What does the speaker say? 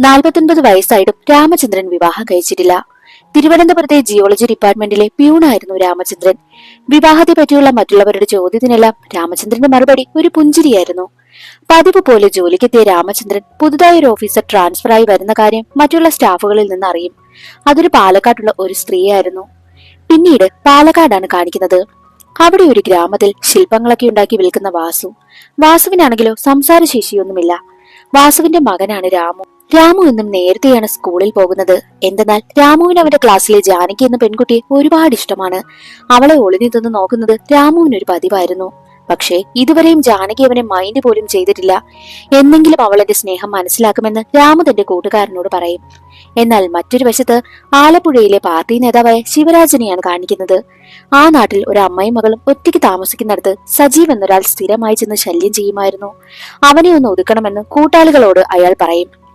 നാൽപ്പത്തൊൻപത് വയസ്സായിട്ടും രാമചന്ദ്രൻ വിവാഹം കഴിച്ചിട്ടില്ല. തിരുവനന്തപുരത്തെ ജിയോളജി ഡിപ്പാർട്ട്മെന്റിലെ പ്യൂണായിരുന്നു രാമചന്ദ്രൻ. വിവാഹത്തെ പറ്റിയുള്ള മറ്റുള്ളവരുടെ ചോദ്യത്തിനെല്ലാം രാമചന്ദ്രന്റെ മറുപടി ഒരു പുഞ്ചിരിയായിരുന്നു. പതിവ് പോലെ ജോലിക്കെത്തിയ രാമചന്ദ്രൻ പുതുതായി ഒരു ഓഫീസർ ട്രാൻസ്ഫർ ആയി വരുന്ന കാര്യം മറ്റുള്ള സ്റ്റാഫുകളിൽ നിന്ന് അറിയും. അതൊരു പാലക്കാട്ടുള്ള ഒരു സ്ത്രീയായിരുന്നു. പിന്നീട് പാലക്കാടാണ് കാണിക്കുന്നത്. അവിടെ ഒരു ഗ്രാമത്തിൽ ശില്പങ്ങളൊക്കെ ഉണ്ടാക്കി വിൽക്കുന്ന വാസു. വാസുവിനാണെങ്കിലോ സംസാരശേഷിയൊന്നുമില്ല. വാസുവിന്റെ മകനാണ് രാമു. രാമു എന്നും നേരത്തെയാണ് സ്കൂളിൽ പോകുന്നത്. എന്തെന്നാൽ രാമുവിന് അവന്റെ ക്ലാസ്സിലെ ജാനകി എന്ന പെൺകുട്ടി ഒരുപാട് ഇഷ്ടമാണ്. അവളെ ഒളിഞ്ഞു നിന്ന് നോക്കുന്നത് രാമുവിന് ഒരു പതിവായിരുന്നു. പക്ഷേ ഇതുവരെയും ജാനകി അവനെ മൈൻഡ് പോലും ചെയ്തിട്ടില്ല. എന്നെങ്കിലും അവളെന്റെ സ്നേഹം മനസ്സിലാക്കുമെന്ന് രാമു തന്റെ കൂട്ടുകാരനോട് പറയും. എന്നാൽ മറ്റൊരു വശത്ത് ആലപ്പുഴയിലെ പാർട്ടി നേതാവായ ശിവരാജനെയാണ് കാണിക്കുന്നത്. ആ നാട്ടിൽ ഒരു അമ്മയും മകളും ഒറ്റയ്ക്ക് താമസിക്കുന്നിടത്ത് സജീവ് എന്നൊരാൾ സ്ഥിരമായി ചെന്ന് ശല്യം ചെയ്യുമായിരുന്നു. അവനെ ഒന്ന് ഒതുക്കണമെന്ന് കൂട്ടാളികളോട് അയാൾ പറയും.